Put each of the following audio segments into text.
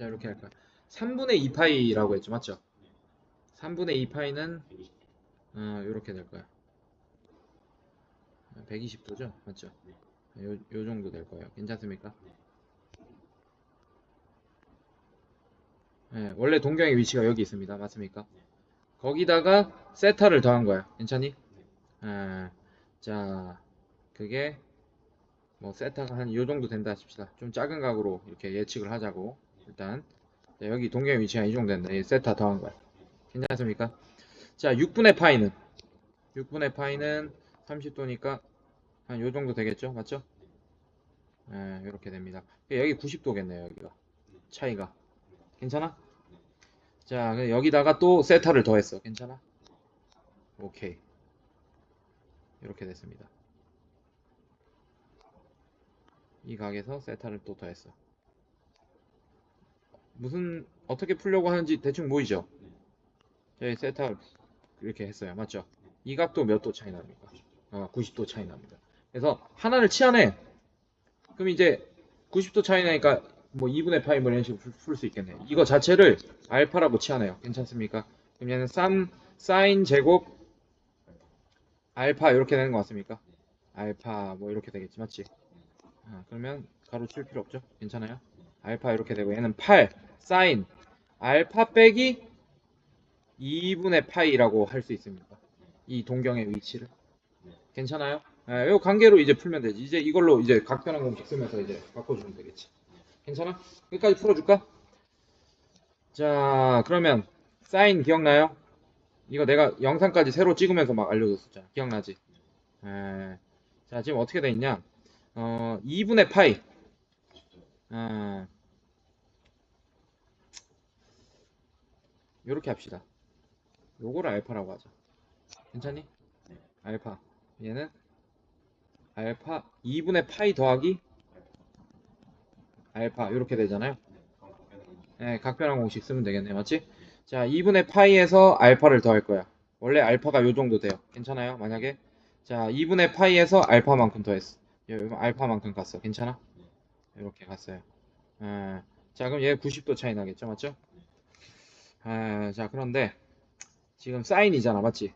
자 이렇게 할까요? 3분의 2파이라고 했죠 맞죠? 3분의 2파이는 어, 이렇게 될 거야 120도죠 맞죠? 요, 요 정도 될 거예요 괜찮습니까? 네, 원래 동경의 위치가 여기 있습니다 맞습니까? 거기다가 세타를 더한 거야 괜찮니? 예, 자 그게 뭐 세타가 한 요 정도 된다 싶시다 좀 작은 각으로 이렇게 예측을 하자고 일단. 자, 여기 동경의 위치가 이 정도 된다 이 세타 더한 거야. 괜찮습니까? 자 6분의 파이는? 6분의 파이는 30도니까 한 요 정도 되겠죠? 맞죠? 예, 이렇게 됩니다. 여기 90도겠네요 여기가. 차이가. 괜찮아? 자 여기다가 또 세타를 더했어. 괜찮아? 오케이. 이렇게 됐습니다. 이 각에서 세타를 또 더했어 무슨 어떻게 풀려고 하는지 대충 보이죠? 저희 세타 이렇게 했어요 맞죠? 이 각도 몇 도 차이 납니까? 어, 90도 차이 납니다 그래서 하나를 치환해 그럼 이제 90도 차이 나니까 뭐 2분의 파이 뭐 이런 식으로 풀 수 있겠네 이거 자체를 알파라고 치환해요 괜찮습니까? 그럼 얘는 3 사인 제곱 알파 이렇게 되는 것 같습니까? 알파 뭐 이렇게 되겠지 맞지? 아, 그러면 가로 칠 필요 없죠? 괜찮아요? 알파 이렇게 되고 얘는 8 사인 알파 빼기 2분의 파이라고 할 수 있습니다. 이 동경의 위치를 괜찮아요? 예, 이 관계로 이제 풀면 되지. 이제 이걸로 이제 각변환 공식 쓰면서 이제 바꿔주면 되겠지. 괜찮아? 여기까지 풀어줄까? 자, 그러면 사인 기억나요? 이거 내가 영상까지 새로 찍으면서 막 알려줬었잖아. 기억나지? 예. 자, 지금 어떻게 돼 있냐? 어, 2분의 파이. 어, 요렇게 합시다. 요거를 알파라고 하자. 괜찮니? 알파. 얘는 알파 2분의 파이 더하기 알파 요렇게 되잖아요. 네, 각변환 공식 쓰면 되겠네. 맞지? 자, 2분의 파이에서 알파를 더할 거야. 원래 알파가 요 정도 돼요. 괜찮아요? 만약에 자, 2분의 파이에서 알파만큼 더했어. 알파만큼 갔어. 괜찮아? 이렇게 갔어요. 예. 자, 그럼 얘 90도 차이 나겠죠? 맞죠? 아, 자, 그런데 지금 사인이잖아. 맞지?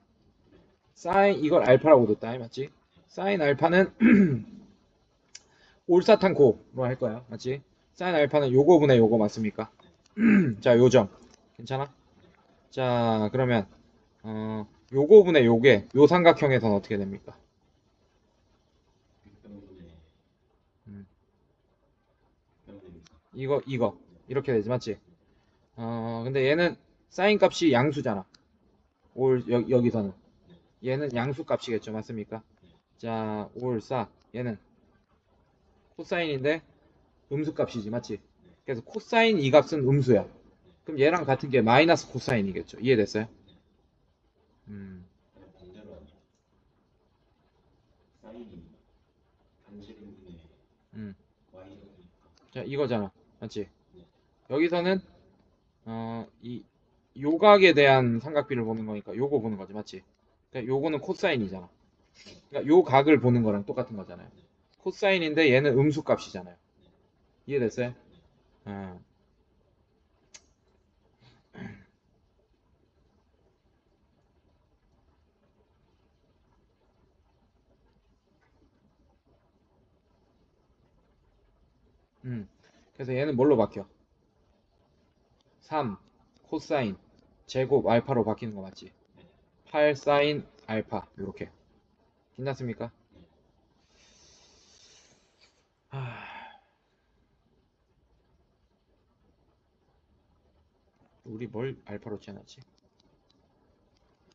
사인 이걸 알파라고 뒀다. 맞지? 사인 알파는 올사탄코로 할 거야. 맞지? 사인 알파는 요거 분의 요거 맞습니까? 자, 요점. 괜찮아? 자, 그러면 어, 요거 분의 요게 요 삼각형에서는 어떻게 됩니까? 이거 이거 이렇게 되지 맞지? 어 근데 얘는 사인 값이 양수잖아. 올 여, 여기서는 얘는 양수 값이겠죠 맞습니까? 자 올사 얘는 코사인인데 음수 값이지 맞지? 그래서 코사인 이 값은 음수야. 그럼 얘랑 같은 게 마이너스 코사인이겠죠. 이해됐어요? 음. 음. 자, 이거잖아. 맞지? 여기서는, 어, 이, 요각에 대한 삼각비를 보는 거니까 요거 보는 거지. 맞지? 그러니까 요거는 코사인이잖아. 그러니까 요 각을 보는 거랑 똑같은 거잖아요. 코사인인데 얘는 음수 값이잖아요. 이해됐어요? 어. 음. 그래서 얘는 뭘로 바뀌어? 3 코사인 제곱 알파로 바뀌는 거 맞지? 8 사인 알파 이렇게 괜찮습니까? 하... 우리 뭘 알파로 치환하지?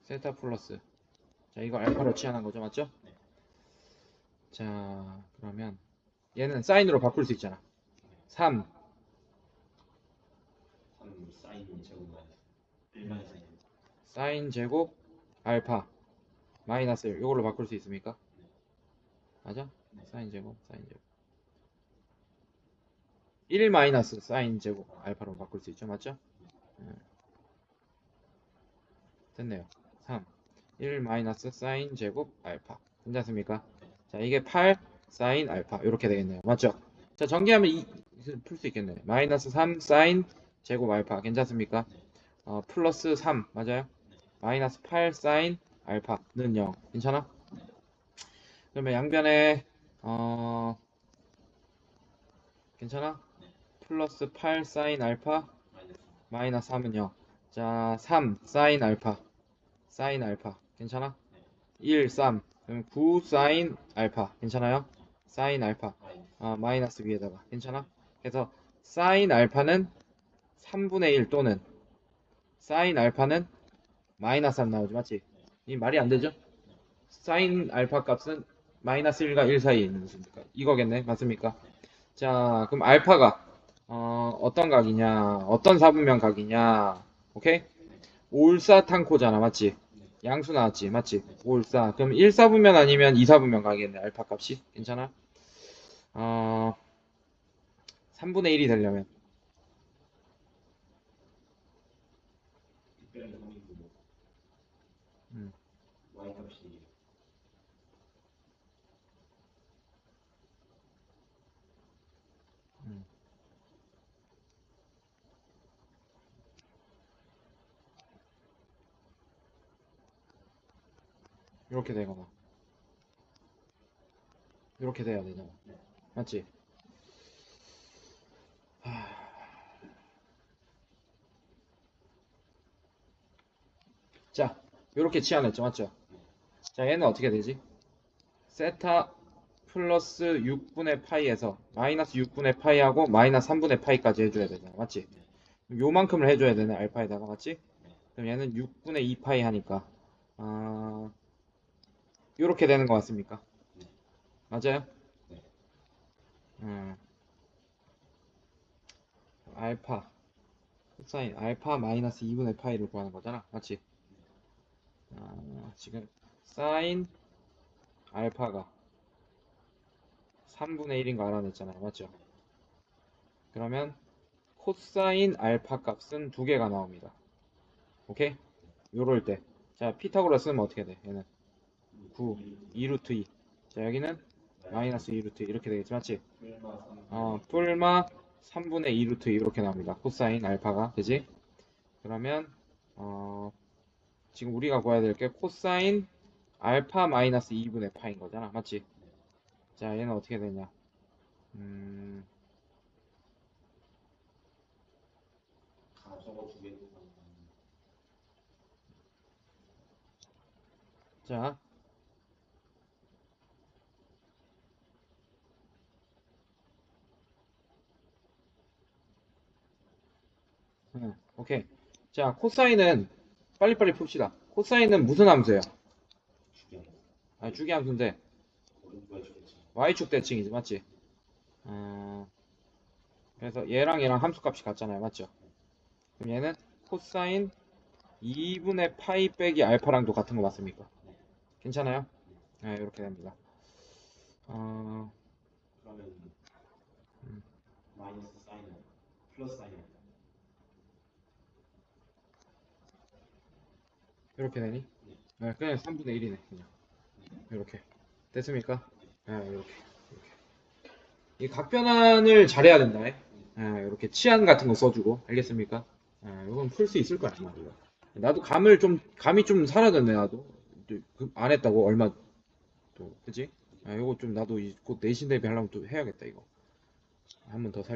세타 플러스 자 이거 알파로 치환한 거죠 맞죠? 자 그러면 얘는 사인으로 바꿀 수 있잖아 3 3 사인 제곱 마이너스 1마이너스 사인 사인 제곱 알파 마이너스 1 이걸로 바꿀 수 있습니까? 맞아? 사인 제곱 사인 제곱. 1 마이너스 사인 제곱 알파로 바꿀 수 있죠? 맞죠? 예. 됐네요. 3 1 마이너스 사인 제곱 알파. 괜찮습니까? 자 이게 8 사인 알파. 이렇게 되겠네요. 맞죠? 자 전개하면 이, 풀 수 있겠네. 마이너스 3 사인 제곱 알파 괜찮습니까? 어, 플러스 3 맞아요? 마이너스 8 사인 알파는 0 괜찮아? 그러면 양변에 어 괜찮아? 플러스 8 사인 알파 마이너스 마이너스 3은 0. 자, 3 사인 알파. 사인 알파. 괜찮아? 1 3. 그럼 9 사인 알파. 괜찮아요? 사인 알파. 아, 마이너스 위에다가. 괜찮아? 그래서 사인 알파는 3분의 1 또는 사인 알파는 마이너스 3 나오지 맞지? 이 말이 안 되죠? 사인 알파 값은 마이너스 1과 1 사이에 있는 수니까 이거겠네 맞습니까? 자 그럼 알파가 어, 어떤 각이냐 어떤 사분면 각이냐 오케이? 올사탄코잖아 맞지? 양수 나왔지 맞지? 올사 그럼 1사분면 아니면 2사분면 각이겠네 알파 값이 괜찮아? 어, 3분의 1이 되려면 음. 값이 이렇게 되거나 이렇게 돼야 되잖아 맞지? 자 이렇게 치환했죠 맞죠? 자 얘는 어떻게 되지? 세타 플러스 6분의 파이에서 마이너스 6분의 파이하고 마이너스 3분의 파이까지 해줘야 되잖아 맞지? 요만큼을 해줘야 되네 알파에다가 맞지? 그럼 얘는 6분의 2 파이 하니까 아... 요렇게 되는 것 같습니까? 맞아요? 네. 음. 알파 코사인 알파 마이너스 2분의 파이를 구하는 거잖아 맞지? 아, 지금 사인 알파가 3분의 1인 거 알아냈잖아요 맞죠? 그러면 코사인 알파 값은 두 개가 나옵니다 오케이? 요럴 때 자 피타고라스 쓰면 어떻게 돼? 얘는 9 2루트 2. 자, 여기는 마이너스 2루트 2 이렇게 되겠지, 맞지? 풀마 3 어, 뿔마 3분의 2루트 2 이렇게 나옵니다. 코사인 알파가, 그지? 그러면 어, 지금 우리가 구해야 될 게 코사인 알파 마이너스 2분의 파인 거잖아, 맞지? 자, 얘는 어떻게 되냐? 음, 자, 음, 오케이. 자, 코사인은 빨리빨리 풉시다. 코사인은 무슨 함수예요? 주경 아, 주기 함수인데 y축 대칭이지, 맞지? 어, 그래서 얘랑 얘랑 함수값이 같잖아요, 맞죠? 그럼 얘는 코사인 2분의 파이 빼기 알파랑도 같은 거 맞습니까? 괜찮아요? 네, 이렇게 됩니다. 어, 그러면 음. 마이너스 사인은 플러스 사인은 이렇게 되니? 네, 그냥 3분의 1이네, 그냥. 이렇게. 됐습니까? 네, 이렇게. 이렇게. 이 각변환을 잘해야 된다. 네, 이렇게 치안 같은 거 써주고. 알겠습니까? 네, 이건 풀 수 있을 거야, 아마 이거. 나도 감을 좀, 감이 좀 사라졌네, 나도. 또 그안 했다고, 얼마, 또, 그지? 아, 이거 좀 나도 이- 곧 내신 대비 하려면 또 해야겠다, 이거. 한 번 더 살.